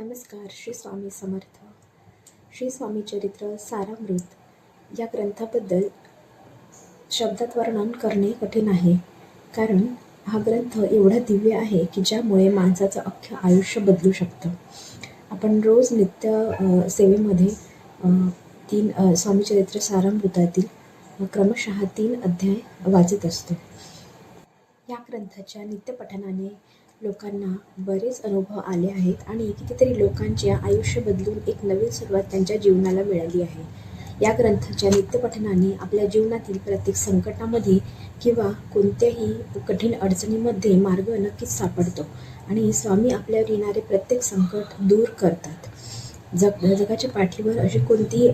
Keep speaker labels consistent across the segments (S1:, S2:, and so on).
S1: नमस्कार श्री स्वामी समर्थ. श्री स्वामी चरित्र सारामृत. या ग्रंथाबद्दल शब्दात वर्णन करणे कठीण आहे. कारण हा ग्रंथ एवढा दिव्य आहे की ज्यामुळे माणसाचं अख्खं आयुष्य बदलू शकतं. आपण रोज नित्य सेवेमध्ये तीन स्वामी चरित्र सारामृतातील क्रमशः तीन अध्याय वाचत असतो. या ग्रंथाच्या नित्यपठनाने लोकांना बरेच अनुभव आले आहेत आणि कितीतरी लोकांचे आयुष्य बदलून एक नवीन सुरुवात त्यांच्या जीवनाला मिळाली आहे. या ग्रंथाच्या नित्यपठनाने आपल्या जीवनातील प्रत्येक संकटामध्ये किंवा कोणत्याही कठीण अडचणीमध्ये मार्ग नक्कीच सापडतो आणि स्वामी आपल्यावर येणारे प्रत्येक संकट दूर करतात. जग जगाच्या पाठीवर अशी कोणतीही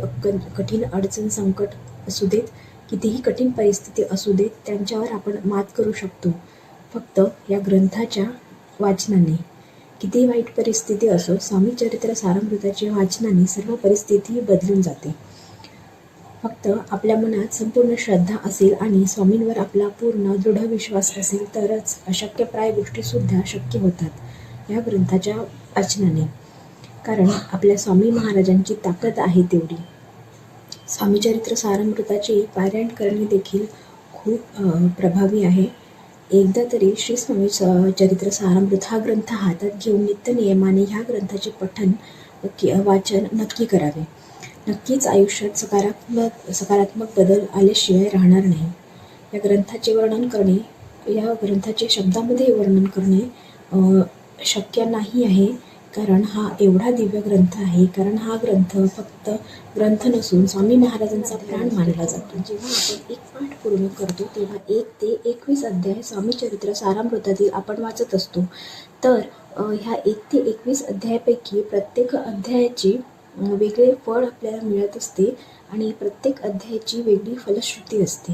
S1: कठीण अडचण संकट असू देत कितीही कठीण परिस्थिती असू देत त्यांच्यावर आपण मात करू शकतो. फक्त या ग्रंथाच्या वाचनाने. किती वाईट परिस्थिती असो स्वामी चरित्र सारामृताच्या वाचनाने सर्व परिस्थिती बदलून जाते. फक्त आपल्या मनात संपूर्ण श्रद्धा असेल आणि स्वामींवर आपला पूर्ण दृढ विश्वास असेल तरच अशक्यप्राय गोष्टीसुद्धा शक्य होतात या ग्रंथाच्या वाचनाने. कारण आपल्या स्वामी महाराजांची ताकद आहे तेवढी. स्वामी चरित्र सारामृताचे पारायण करणे देखील खूप प्रभावी आहे. एकदा तरी श्री स्वामी स- चरित्र सारामृत हा ग्रंथ हातात घेऊन नित्य नियमाने ह्या ग्रंथाचे पठन वाचन नक्की करावे. नक्कीच आयुष्यात सकारात्मक सकारात्मक बदल आल्याशिवाय राहणार नाही. या ग्रंथाचे वर्णन करणे या ग्रंथाचे शब्दामध्ये वर्णन करणे शक्य नाही आहे. कारण हा एवढा दिव्य ग्रंथ आहे कारण हा ग्रंथ फक्त ग्रंथ नसून स्वामी महाराजांचा प्राण मानला जातो. जेव्हा आपण एक पाठ पूर्ण करतो तेव्हा एक ते एकवीस अध्याय स्वामी चरित्र सारामृतातील आपण वाचत असतो. तर ह्या एक ते एकवीस अध्यायापैकी प्रत्येक अध्यायाची वेगळे फळ आपल्याला मिळत असते आणि प्रत्येक अध्यायाची वेगळी फलश्रुती असते.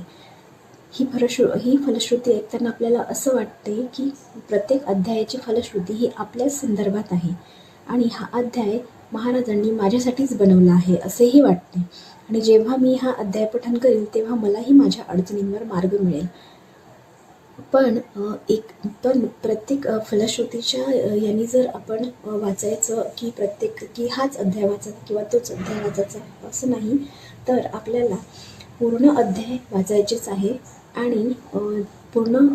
S1: ही फलश्रु ही फलश्रुती ऐकताना आपल्याला असं वाटते की प्रत्येक अध्यायाची फलश्रुती ही आपल्याच संदर्भात आहे. आणि हा अध्याय महाराजांनी माझ्यासाठीच बनवला आहे असेही वाटते आणि जेव्हा मी हा अध्याय पठण करेल तेव्हा मलाही माझ्या अडचणींवर मार्ग मिळेल. पण एक पण प्रत्येक फलश्रुतीच्या यांनी जर आपण वाचायचं की प्रत्येक की हाच अध्याय वाचायचा किंवा तोच अध्याय वाचायचा असं नाही तर आपल्याला पूर्ण अध्याय वाचायचेच आहे. आणि पूर्ण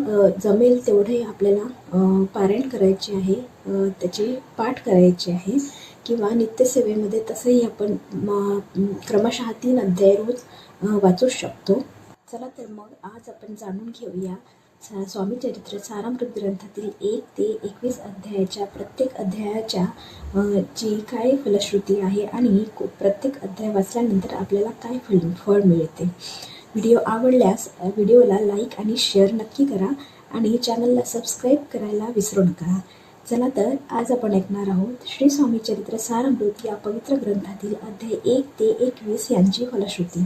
S1: जमेल तेवढे आपल्याला पारायण करायचे आहे त्याचे पाठ करायचे आहे किंवा नित्यसेवेमध्ये तसंही आपण म, क्रमशः तीन अध्याय रोज वाचू शकतो. चला तर मग आज आपण जाणून घेऊया सा- स्वामी चरित्र सारामृत ग्रंथातील एक ते एकवीस अध्यायाच्या प्रत्येक अध्यायाच्या जी काय फलश्रुती आहे आणि को- प्रत्येक अध्याय वाचल्यानंतर आपल्याला काय फल फळ मिळते. व्हिडिओ आवडल्यास व्हिडिओला लाईक आणि शेअर नक्की करा आणि चॅनलला सबस्क्राईब करायला विसरू नका. चला तर आज आपण ऐकणार आहोत श्री स्वामी चरित्र सारमृत या पवित्र ग्रंथातील अध्याय एक ते एकवीस यांची फलश्रुती.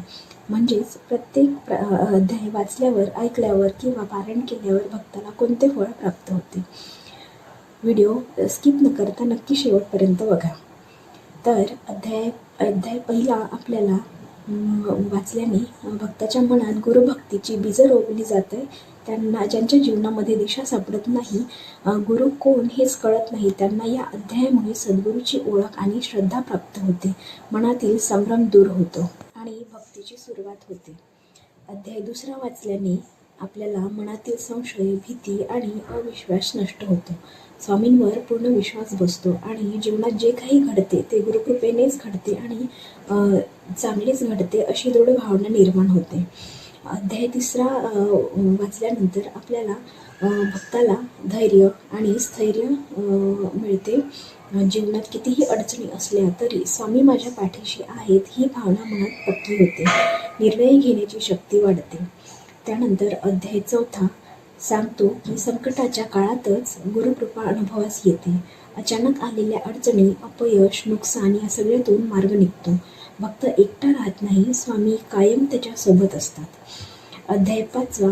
S1: म्हणजेच प्रत्येक प्र अध्याय वाचल्यावर ऐकल्यावर किंवा पारायण केल्यावर भक्ताला कोणते फळ प्राप्त होते? व्हिडिओ स्किप न करता नक्की शेवटपर्यंत बघा. तर अध्याय अध्याय पहिला आपल्याला वाचल्याने भक्ताच्या मनात गुरुभक्तीची बीज रोवली जाते. त्यांना ज्यांच्या जीवनामध्ये दिशा सापडत नाही गुरु कोण हेच कळत नाही. त्यांना या अध्यायामुळे सद्गुरूची ओळख आणि श्रद्धा प्राप्त होते. मनातील संभ्रम दूर होतो आणि भक्तीची सुरुवात होते. अध्याय दुसरा वाचल्याने आपल्याला मनातील संशय भीती आणि अविश्वास नष्ट होतो. स्वामींवर पूर्ण विश्वास बसतो आणि जीवनात जे काही घडते ते गुरुकृपेनेच घडते आणि चांगलेच घडते अशी दृढ भावना निर्माण होते. अध्याय तिसरा वाचल्यानंतर आपल्याला भक्ताला धैर्य आणि स्थैर्य मिळते. जीवनात कितीही अडचणी असल्या तरी स्वामी माझ्या पाठीशी आहेत ही भावना मनात पक्की होते. निर्णय घेण्याची शक्ती वाढते. त्यानंतर अध्याय चौथा सांगतो की संकटाच्या काळातच गुरुकृपा अनुभवास येते. अचानक आलेल्या अडचणी अपयश नुकसान या सगळ्यातून मार्ग निघतो. भक्त एकटा राहत नाही स्वामी कायम त्याच्यासोबत असतात. अध्याय पाचवा.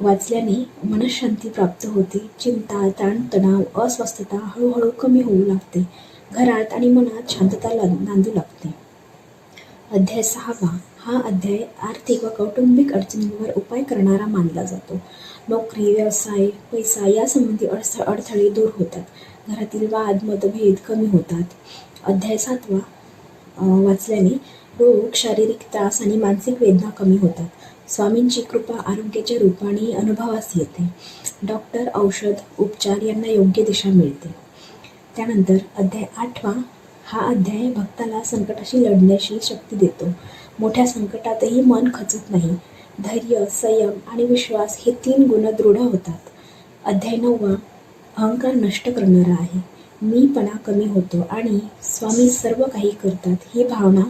S1: वाचल्याने मनशांती प्राप्त होते. चिंता ताणतणाव अस्वस्थता हळूहळू कमी होऊ लागते. घरात आणि मनात शांतता ला- नांदू लागते. अध्याय सहावा. हा अध्याय आर्थिक व कौटुंबिक अडचणींवर उपाय करणारा मानला जातो. नोकरी व्यवसाय पैसा यासंबंधी अडथ अडथळे दूर होतात. घरातील वाद मतभेद कमी होतात. अध्याय सातवा वाचल्याने रोग शारीरिक त्रास आणि मानसिक वेदना कमी होतात. स्वामींची कृपा आरोग्याच्या रूपाने अनुभवास येते. डॉक्टर औषध उपचार यांना योग्य दिशा मिळते. त्यानंतर अध्याय आठवा हा अध्याय भक्ताला संकटाशी लढण्याची शक्ती देतो. मोठ्या संकटातही मन खचत नाही. धैर्य संयम आणि विश्वास हे तीन गुण दृढ होतात. अध्याय नववा अहंकार नष्ट करणारा आहे. मीपणा कमी होतो आणि स्वामी सर्व काही करतात ही भावना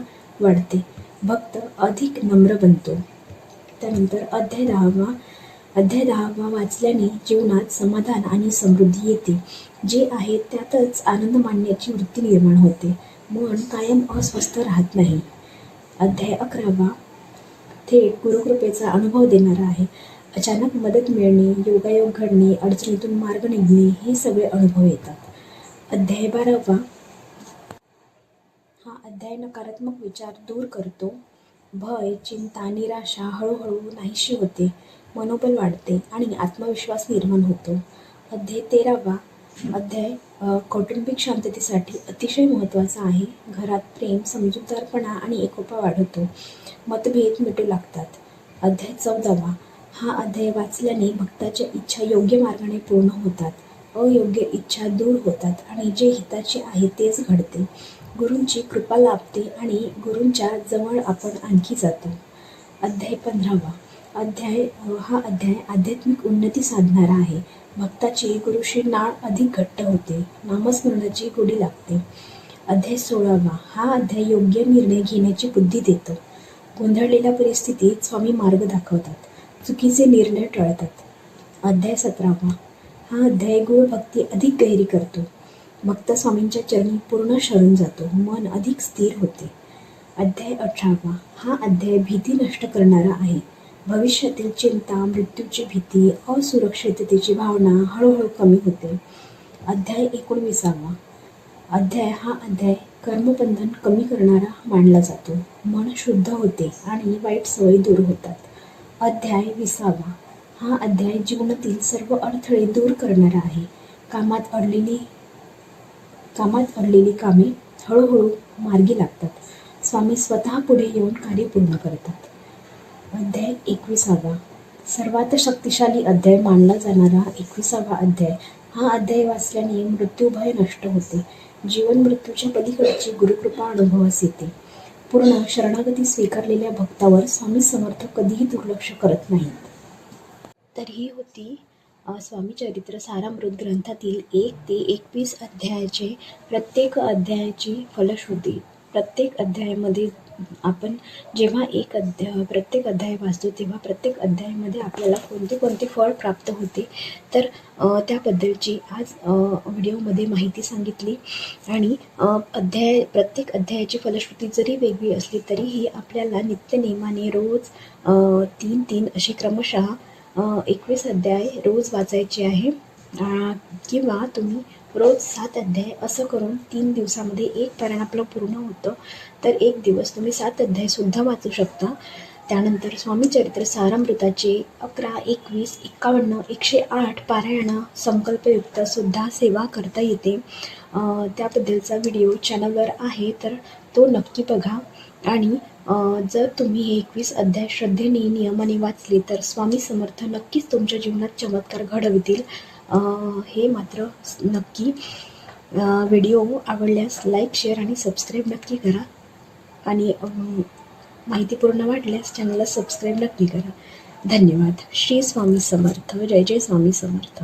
S1: वाढते. भक्त अधिक नम्र बनतो. त्यानंतर अध्याय दहावा अध्याय दहावा वाचल्याने जीवनात समाधान आणि समृद्धी येते. जे आहे त्यातच आनंद मानण्याची वृत्ती निर्माण होते. मन कायम अस्वस्थ राहत नाही. अध्याय अकरावा. थेट गुरुकृपेचा अनुभव देणारा आहे. अचानक मदत मिळणे योगायोग घडणे अडचणीतून मार्ग निघणे हे सगळे अनुभव येतात. अध्याय बारावा. हा अध्याय नकारात्मक विचार दूर करतो. भय चिंता निराशा हळूहळू नाहीशी होते. मनोबल वाढते आणि आत्मविश्वास निर्माण होतो. अध्याय तेरावा. अध्याय कौटुंबिक शांततेसाठी अतिशय महत्त्वाचा आहे. घरात प्रेम समजूतदारपणा आणि एकोपा वाढवतो. मतभेद मिटू लागतात. अध्याय चौदावा. हा अध्याय वाचल्याने भक्ताच्या इच्छा योग्य मार्गाने पूर्ण होतात. अयोग्य इच्छा दूर होतात आणि जे हिताचे आहे तेच घडते. गुरूंची कृपा लाभते आणि गुरूंच्या जवळ आपण आणखी जातो. अध्याय पंधरावा. अध्याय हा अध्याय आध्यात्मिक उन्नती साधणारा आहे. भक्ताची गुरुशी नाळ अधिक घट्ट होते. नामस्मरणाची गोडी लागते. अध्याय सोळावा. हा अध्याय योग्य निर्णय घेण्याची बुद्धी देतो. गोंधळलेल्या परिस्थितीत स्वामी मार्ग दाखवतात. चुकीचे निर्णय टळतात. अध्याय सतरावा. हा अध्याय गुरुभक्ती अधिक गहिरी करतो. भक्त स्वामींच्या चरणी पूर्ण शरण जातो. मन अधिक स्थिर होते. अध्याय अठरावा. हा अध्याय भीती नष्ट करणारा आहे. भविष्यातील चिंता मृत्यूची भीती असुरक्षिततेची भावना हळूहळू कमी होते. अध्याय एकोणविसावा. अध्याय हा अध्याय कर्मबंधन कमी करणारा मानला जातो. मन शुद्ध होते आणि वाईट सवयी दूर होतात. अध्याय विसावा. हा अध्याय जीवनातील सर्व अडथळे दूर करणारा आहे. कामात अडलेली कामात अडलेली कामे हळूहळू मार्गी लागतात. स्वामी स्वतः पुढे येऊन कार्य पूर्ण करतात. अध्याय एकविसावा. सर्वात शक्तिशाली अध्याय मानला जाणारा एकविसावा अध्याय. हा अध्याय वाचल्याने मृत्यूभय नष्ट होते. जीवन मृत्यूच्या पलीकडची गुरुकृपा अनुभवास येते. पूर्ण शरणागती स्वीकारलेल्या भक्तावर स्वामी समर्थ कधीही दुर्लक्ष करत नाहीत. तर ही होती स्वामी चरित्र सारामृत ग्रंथातील एक ते एकवीस अध्यायाचे प्रत्येक अध्यायाची फलश्रुती. प्रत्येक अध्यायामध्ये आपण जेव्हा एक अध्याय प्रत्येक अध्याय वाचतो तेव्हा प्रत्येक अध्यायामध्ये आपल्याला कोणते कोणते फळ प्राप्त होते? तर त्याबद्दलची आज व्हिडिओमध्ये माहिती सांगितली. आणि अध्याय प्रत्येक अध्यायाची फलश्रुती जरी वेगळी असली तरीही आपल्याला नित्यनियमाने रोज तीन तीन असे क्रमशः एकवीस अध्याय रोज वाचायचे आहे. किंवा तुम्ही रोज सात अध्याय असं करून तीन दिवसामध्ये एक पारायण आपलं पूर्ण होतं तर एक दिवस तुम्ही सात अध्यायसुद्धा वाचू शकता. त्यानंतर स्वामी चरित्र सारामृताचे अकरा एकवीस एक्कावन्न एकशे आठ पारायणं संकल्पयुक्त सुद्धा सेवा करता येते. त्याबद्दलचा व्हिडिओ चॅनलवर आहे तर तो नक्की बघा. आणि जर तुम्ही हे एकवीस अध्याय श्रद्धेने नियमाने वाचले तर स्वामी समर्थ नक्कीच तुमच्या जीवनात चमत्कार घडवितील. हे मात्र नक्की व्हिडिओ आवडल्यास लाईक शेअर आणि सबस्क्राईब नक्की करा. आणि माहितीपूर्ण माहिती पूर्ण वाटल्यास चॅनलला सबस्क्राईब नक्की करा. धन्यवाद. श्री स्वामी समर्थ. जय जय स्वामी समर्थ.